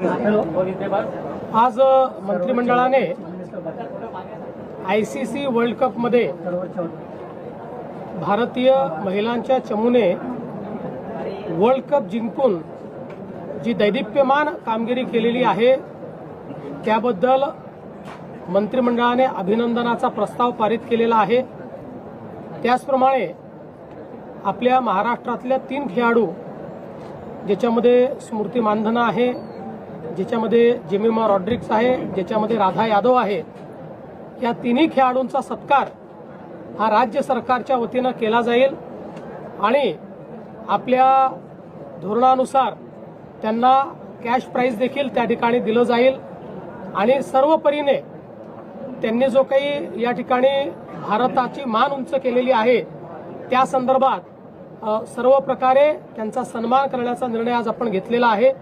आज मंत्रिमंडळाने I C C world कपमध्ये भारतीय महिलांच्या चमूने वर्ल्ड कप जिंकून जी दैदिप्यमान कामगिरी केलेली आहे त्याबद्दल मंत्रिमंडळाने अभिनंदनाचा प्रस्ताव पारित केलेला आहे. त्याचप्रमाणे आपल्या महाराष्ट्रातल्या तीन खेळाडू ज्याच्यामध्ये स्मृती मानधना आहे ज्याच्यामध्ये जिमिमा रॉड्रिक्स आहे ज्याच्यामध्ये राधा यादव आहे या तिन्ही खेळाडूंचा सत्कार हा राज्य सरकारच्या वतीनं केला जाईल आणि आपल्या धोरणानुसार त्यांना कॅश प्राईज देखील त्या ठिकाणी दिलं जाईल. आणि सर्व परीने त्यांनी जो काही या ठिकाणी भारताची मान उंच केलेली आहे त्या संदर्भात सर्व प्रकारे त्यांचा सन्मान करण्याचा निर्णय आज आपण घेतलेला आहे.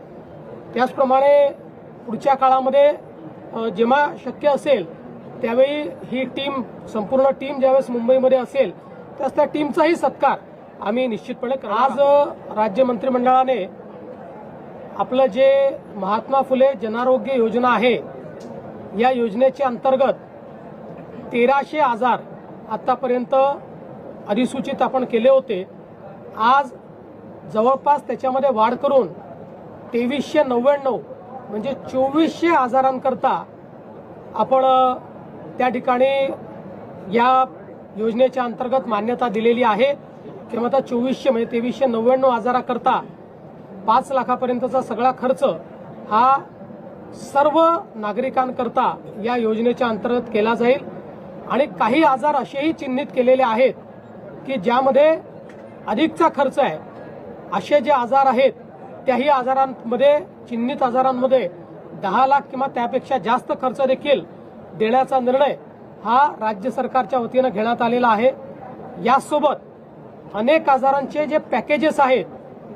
त्याचप्रमाणे पुढच्या काळामध्ये जेव्हा शक्य असेल त्यावेळी ही टीम संपूर्ण टीम ज्यावेळेस मुंबईमध्ये असेल त्यास त्या टीमचाही सत्कार आम्ही निश्चितपणे आज राज्य मंत्रिमंडळाने आपलं जे महात्मा फुले जनारोग्य योजना आहे या योजनेच्या अंतर्गत तेराशे आजार आतापर्यंत अधिसूचित आपण केले होते. आज जवळपास त्याच्यामध्ये वाढ करून तेवीसशे नव्याण्णव म्हणजे चोवीसशे आजारांकरता आपण त्या ठिकाणी या योजनेच्या अंतर्गत मान्यता दिलेली आहे. किंवा आता चोवीसशे म्हणजे तेवीसशे नव्याण्णव आजाराकरता पाच लाखापर्यंतचा सगळा खर्च हा सर्व नागरिकांकरता या योजनेच्या अंतर्गत केला जाईल. आणि काही आजार असेही चिन्हित केलेले आहेत की ज्यामध्ये अधिकचा खर्च आहे. असे जे आजार आहेत त्याही आजारांमध्ये चिन्हित आजारांमध्ये दहा लाख किंवा त्यापेक्षा जास्त खर्च देखील देण्याचा निर्णय हा राज्य सरकारच्या वतीनं घेण्यात आलेला आहे. यासोबत अनेक आजारांचे जे पॅकेजेस आहेत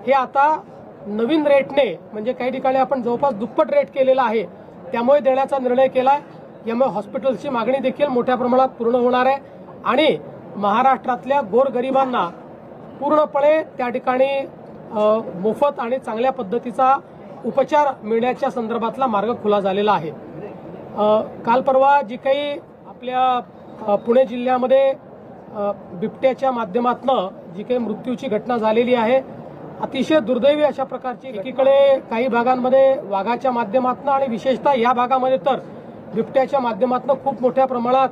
हे आता नवीन रेटने म्हणजे काही ठिकाणी आपण जवळपास दुप्पट रेट केलेला आहे त्यामुळे देण्याचा निर्णय केलाय. यामुळे हॉस्पिटल्सची मागणी देखील मोठ्या प्रमाणात पूर्ण होणार आहे. आणि महाराष्ट्रातल्या गोरगरिबांना पूर्णपणे त्या ठिकाणी मोफत आणि चांगल्या पद्धतीचा उपचार मिळण्याच्या संदर्भातला मार्ग खुला झालेला आहे. काल परवा जी काही आपल्या पुणे जिल्ह्यामध्ये बिबट्याच्या माध्यमातनं जी काही मृत्यूची घटना झालेली आहे अतिशय दुर्दैवी अशा प्रकारची एकीकडे काही भागांमध्ये वाघाच्या माध्यमातून आणि विशेषतः या भागामध्ये तर बिबट्याच्या माध्यमातून खूप मोठ्या प्रमाणात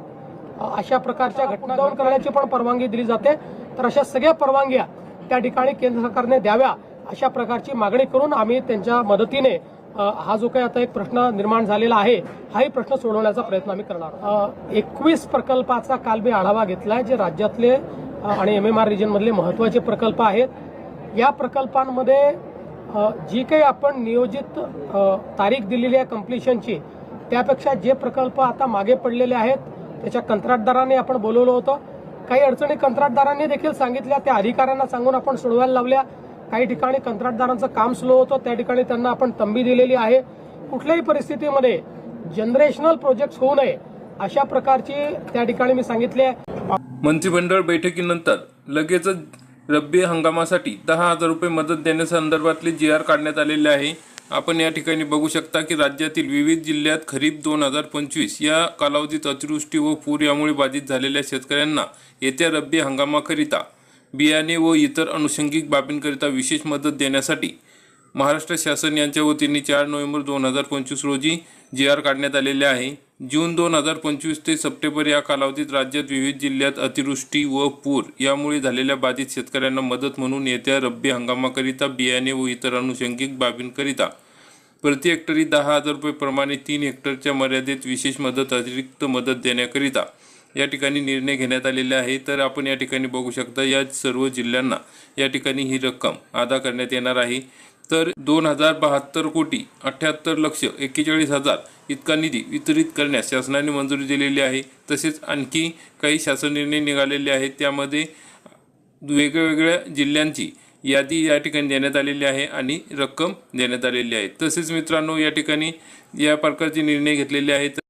अशा प्रकारच्या घटना करण्याची पण परवानगी दिली जाते. तर अशा सगळ्या परवानग्या त्या ठिकाणी केंद्र सरकारने द्याव्या अशा प्रकारची मागणी करून आम्ही त्यांच्या मदतीने हा जो काही आता एक प्रश्न निर्माण झालेला आहे हाही प्रश्न सोडवण्याचा प्रयत्न आम्ही करणार एकवीस प्रकल्पाचा काल मी आढावा घेतलाय जे राज्यातले आणि एम एम आर रिजनमधले महत्त्वाचे प्रकल्प आहेत. या प्रकल्पांमध्ये जी काही आपण नियोजित तारीख दिलेली आहे कम्प्लिशनची त्यापेक्षा जे प्रकल्प आता मागे पडलेले आहेत त्याच्या कंत्राटदारांनी आपण बोलवलं होतं काही अडचणी कंत्राटदारांनी देखील सांगितल्या त्या अधिकाऱ्यांना सांगून आपण सोडवायला लावल्या. काही ठिकाणी कंत्राटदारांचं काम स्लो होतं त्या ठिकाणी त्यांना आपण तंबी दिलेली आहे. कुठल्याही परिस्थितीमध्ये जनरेशनल प्रोजेक्ट होऊ नये अशा प्रकारची त्या ठिकाणी मी सांगितले आहे. मंत्रिमंडळ बैठकीनंतर लगेचच रब्बी हंगामासाठी दहा हजार रुपये मदत देण्यासंदर्भातले जी आर काढण्यात आलेले आहे. आपण या ठिकाणी बघू शकता की राज्यातील विविध जिल्ह्यात खरीप दोन हजार पंचवीस या कालावधीत अतिवृष्टी व पूर यामुळे बाधित झालेल्या शेतकऱ्यांना येत्या रब्बी हंगामाकरिता बियाणे व इतर अनुषंगिक बाबींकरिता विशेष मदत देण्यासाठी महाराष्ट्र शासन यांच्या वतीने चार नोव्हेंबर दोन हजार पंचवीस रोजी जी आर काढण्यात आलेले आहे. जून दोन हजार पंचवीस ते सप्टेंबर या कालावधीत राज्यात विविध जिल्ह्यात अतिवृष्टी व पूर यामुळे झालेल्या बाधित शेतकऱ्यांना मदत म्हणून येत्या रब्बी हंगामाकरिता बियाणे व इतर अनुषंगिक बाबींकरिता प्रति हेक्टरी दहा हजार रुपये प्रमाणे तीन हेक्टरच्या मर्यादेत विशेष मदत अतिरिक्त मदत देण्याकरिता या ठिकाणी निर्णय घेण्यात आलेले आहे. तर आपण या ठिकाणी बघू शकता या सर्व जिल्ह्यांना या ठिकाणी ही रक्कम अदा करण्यात येणार आहे. तर दोन हजार बहात्तर कोटी अठ्ठ्याहत्तर लक्ष एक्केचाळीस हजार इतका निधी वितरित करण्यास शासनाने मंजुरी दिलेली आहे. तसेच आणखी काही शासन निर्णय निघालेले आहेत. त्यामध्ये वेगवेगळ्या जिल्ह्यांची यादी या ठिकाणी देण्यात आलेली आहे आणि रक्कम देण्यात आलेली आहे. तसेच मित्रांनो या ठिकाणी या प्रकारचे निर्णय घेतलेले आहेत.